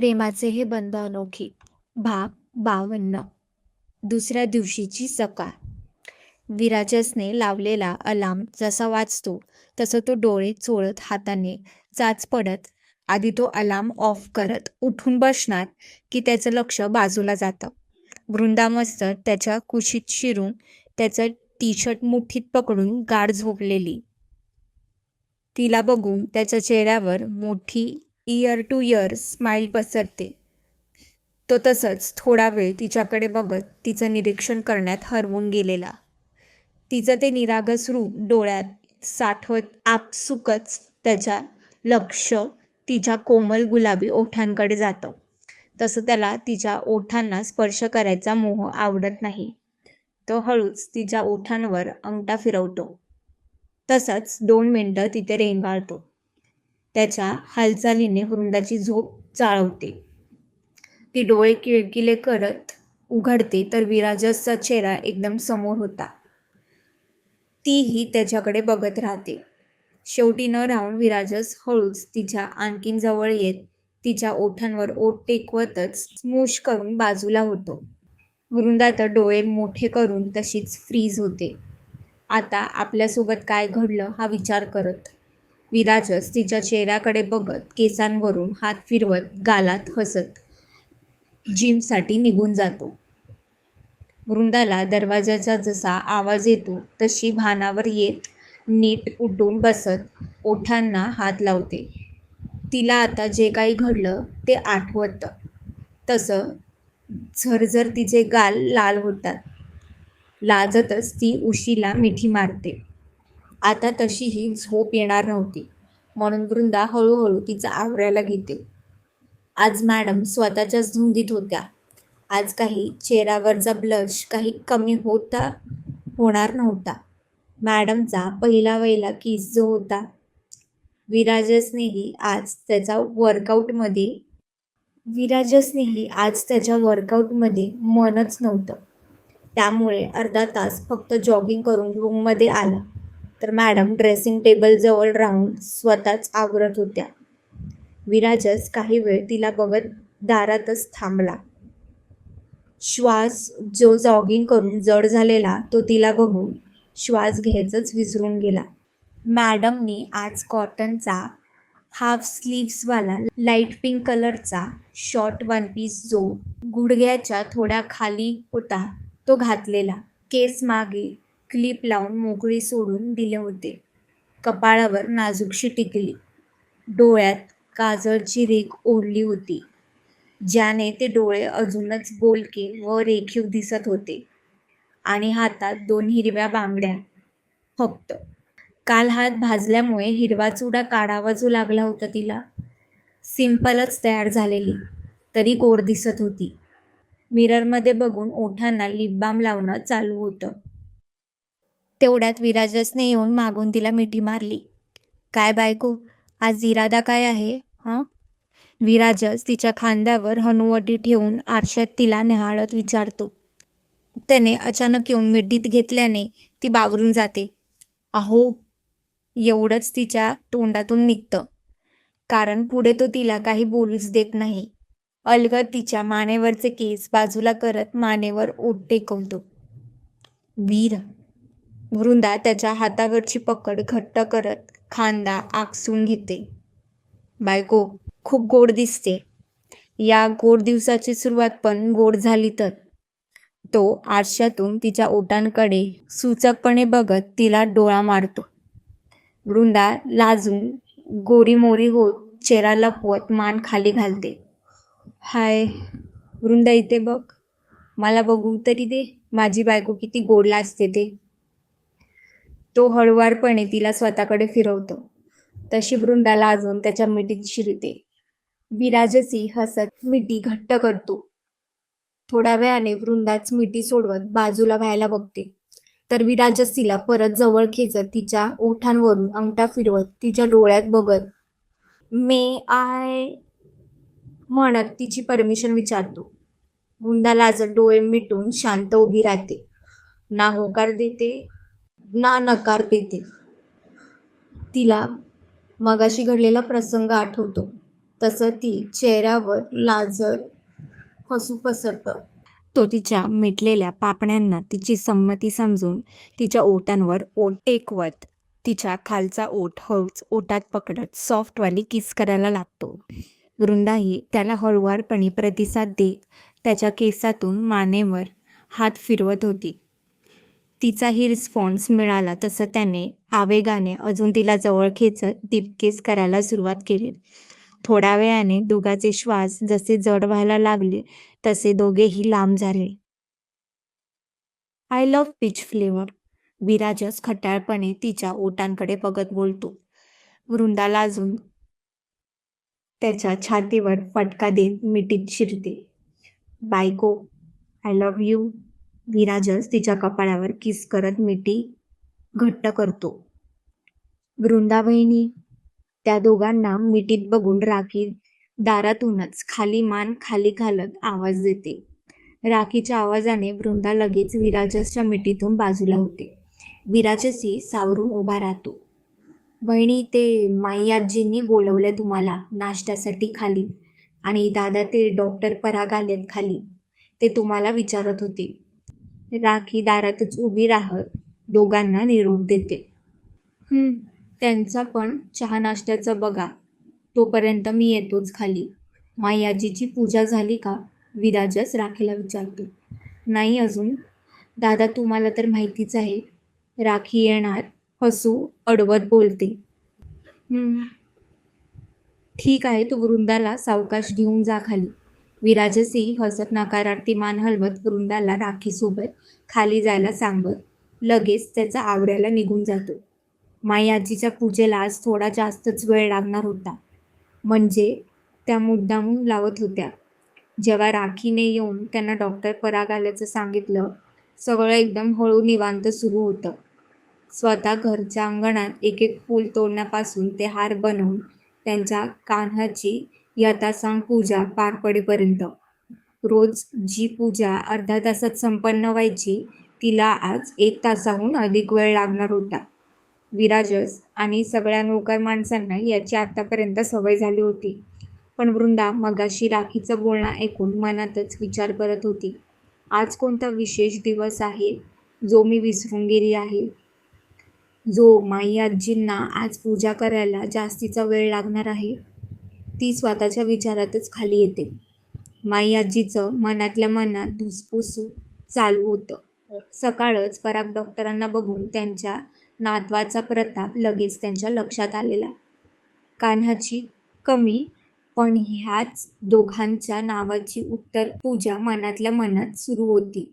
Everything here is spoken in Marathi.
प्रेमाचे हे बंध अनोखी. भाग बावन्न. दुसऱ्या दिवशीची सकाळ. विराजसने लावलेला अलार्म जसा वाजतो तसं तो डोळे चोळत हाताने चाच पडत आधी तो अलार्म ऑफ करत उठून बसणार की त्याचं लक्ष बाजूला जातं. वृंदा मस्तर त्याच्या कुशीत शिरून त्याचं टी शर्ट मुठीत पकडून गाढ झोपलेली. तिला बघून त्याच्या चेहऱ्यावर मोठी इयर टू इयर स्माईल पसरते. तो तसंच थोडा वेळ तिच्याकडे बघत तिचं निरीक्षण करण्यात हरवून गेलेला. तिचं ते निरागस रूप डोळ्यात साठवत आपसुकच त्याच्या लक्ष तिच्या कोमल गुलाबी ओठांकडे जातं. तसं त्याला तिच्या ओठांना स्पर्श करायचा मोह आवडत नाही. तो हळूच तिच्या ओठांवर अंगठा फिरवतो. तसंच दोन मिनटं तिथे रेंगाळतो. त्याच्या हालचालीने वृंदाची झोप चाळवते ती डोळे किळकिले करत उघडते तर विराजसचा चेहरा एकदम समोर होता. तीही त्याच्याकडे बघत राहते. शेवटी न राहून विराजस हळूच तिच्या आणखीन जवळ येत तिच्या ओठांवर ओठ टेकवतच स्मूश करून बाजूला होतो. वृंदा तर डोळे मोठे करून तशीच फ्रीज होते. आता आपल्यासोबत काय घडलं हा विचार करत विराजस तिच्या चेहऱ्याकडे बघत केसांवरून हात फिरवत गालात हसत जिमसाठी निघून जातो. वृंदाला दरवाजाचा जसा आवाज येतो तशी भानावर येत नीट उठून बसत ओठांना हात लावते. तिला आता जे काही घडलं ते आठवतं. तसं झरझर तिचे गाल लाल होतात. लाजतच ती उशीला मिठी मारते. आता तशीही झोप येणार नव्हती. म्हणून वृंदा हळूहळू तिचा आवरायला घेते. आज मॅडम स्वतःच्याच धुंदीत होत्या. आज काही चेहऱ्यावरचा ब्लश काही कमी होता होणार नव्हता. मॅडमचा पहिला वहिला किस जो होता. विराजसनेही आज त्याचा वर्कआउटमध्ये विराजसनेही आज त्याच्या वर्कआउटमध्ये मनच नव्हतं. त्यामुळे अर्धा तास फक्त जॉगिंग करून रूममध्ये आला. तर मॅडम ड्रेसिंग टेबलजवळ राहून स्वतःच आवरत होत्या. विराजस काही वेळ तिला बघत दारातच थांबला. श्वास जो जॉगिंग करून जड झालेला तो तिला बघून श्वास घ्यायचंच विसरून गेला. मॅडमनी आज कॉटनचा हाफ स्लीव्सवाला लाइट पिंक कलरचा शॉर्ट वन पीस जो गुडघ्याच्या थोड्या खाली होता तो घातलेला. केस मागे क्लिप लावून मोकळी सोडून दिले होते. कपाळावर नाजूकशी टिकली. डोळ्यात काजळची रेख ओढली होती. ज्याने ते डोळे अजूनच बोलके व रेखीव दिसत होते. आणि हातात दोन हिरव्या बांगड्या. फक्त. काल हात भाजल्यामुळे हिरवा चुडा काढावा जो लागला होता तिला. सिंपलच तयार झालेली. तरी गोड दिसत होती. मिररमध्ये बघून ओठांना लिप बाम लावणं चालू होतं. तेवढ्यात विराजसने येऊन मागून तिला मिठी मारली. काय बायको? आज इरादा काय आहे हां? विराजस तिच्या खांद्यावर हनुवटी ठेवून आरशात तिला निहाळत विचारतो. त्याने अचानक येऊन मिठीत घेतल्याने ती बावरून जाते. अहो एवढंच तिच्या तोंडातून निघतं. कारण पुढे तो तिला काही बोलूच देत नाही. अलगद तिच्या मानेवरचे केस बाजूला करत मानेवर ओट टेकवतो. वीर वृंदा त्याच्या हातावरची पकड घट्ट करत खांदा आकसून घेते. बायको खूप गोड दिसते. या गोड दिवसाची सुरुवात पण गोड झाली तर. तो आरशातून तिच्या ओटांकडे सूचकपणे बघत तिला डोळा मारतो. वृंदा लाजून गोरीमोरी होत चेहरा लपवत मान खाली घालते. हाय वृंदा इथे बघ. मला बघू तरी दे. माझी बायको किती गोड लाजते ते. तो हळुवारपणे तिला स्वतःकडे फिरवतो. तशी वृंदाला अजून त्याच्या मिठीत शिरते. विराजसी हसत मिठी घट्ट करतो. थोड्या वेळाने वृंदाच मिठी सोडवत बाजूला व्हायला बघते. तर विराजसीला परत जवळ खेचत तिच्या ओठांवरून अंगठा फिरवत तिच्या डोळ्यात बघत मे आय म्हणत तिची परमिशन विचारतो. वृंदाला लाजत डोळे मिटून शांत उभी राहते. ना होकार देते ना नकार देते. तिला मगाशी घडलेला प्रसंग आठवतो. तसं ती चेहऱ्यावर लाजर हसू पसरतं. तो तिच्या मिटलेल्या पापण्यांना तिची संमती समजून तिच्या ओटांवर ओट टेकवत तिच्या खालचा ओठ हळूच ओटात पकडत सॉफ्टवाली किस करायला लागतो. वृंदाही त्याला हळुवारपणे प्रतिसाद देत त्याच्या केसातून मानेवर हात फिरवत होती. तिचाही रिस्पॉन्स मिळाला तसं त्याने आवेगाने अजून तिला जवळ खेचत दिपकेस करायला सुरुवात केली. थोड्या वेळाने दोघांचे श्वास जसे जड व्हायला लागले तसे दोघेही लांब झाले. I love peach flavour Virajas खट्याळपणे तिच्या ओटांकडे बघत बोलतो. वृंदाला अजून त्याच्या छातीवर फटका देत मिठीत शिरते. बायको आय लव्ह यू विराजस तिच्या कपाळावर किस करत मिठी घट्ट करतो. वृंदावहिनी त्या दोघांना मिठीत बघून राखी दारातूनच खाली मान खाली घालत आवाज देते. राखीच्या आवाजाने वृंदा लगेच विराजसच्या मिठीतून बाजूला होते. विराजसही सावरून उभा राहतो. बहिणी ते माई आजींनी बोलवलं तुम्हाला नाश्त्यासाठी खाली आणि दादा ते डॉक्टर पराग आलेत खाली. ते तुम्हाला विचारत होते. राखी दारातच उभी राहत दोघांना निरोप देते. "हं, त्यांचा पण चहा नाश्त्याचं बघा. तोपर्यंत मी येतोच खाली. माई आजीची पूजा झाली का? विराजस राखीला विचारतो. नाही अजून. दादा तुम्हाला तर माहितीच आहे. राखी येणार हसू अडवत बोलते. "हं, ठीक आहे तू वृंदाला सावकाश घेऊन जा खाली. विराजसही हसत नकारार्थी मान हलवत वृंदाला राखीसोबत खाली जायला सांगत लगेच त्याचा आवऱ्याला निघून जातो. माई आजीच्या पूजेला आज थोडा जास्तच वेळ लागणार होता. म्हणजे त्या मुद्दामून लावत होत्या. जेव्हा राखीने येऊन त्यांना डॉक्टर पराग आल्याचं सांगितलं सगळं एकदम हळू निवांत सुरू होतं. स्वतः घरच्या अंगणात एक एक फूल तोडण्यापासून ते हार बनवून त्यांच्या कान्हाची या तासांग पूजा पार पडेपर्यंत. रोज जी पूजा अर्ध्या तासात संपन्न व्हायची तिला आज एक तासाहून अधिक वेळ लागणार होता. विराजस आणि सगळ्या नोकर माणसांना याची आतापर्यंत सवय झाली होती. पण वृंदा मगाशी राखीचं बोलणं ऐकून मनातच विचार करत होती. आज कोणता विशेष दिवस आहे? जो मी विसरून गेली आहे. जो माई आजींना आज पूजा करायला जास्तीचा वेळ लागणार आहे? ती स्वतःच्या विचारातच खाली येते. माई आजीचं मनातल्या मनात धुसपुसू चालू होतं. सकाळच पराग डॉक्टरांना बघून त्यांच्या नातवाचा प्रताप लगेच त्यांच्या लक्षात आलेला. कान्हाची कमी पण ह्याच दोघांच्या नावाची उत्तर पूजा मनातल्या मनात सुरू होती.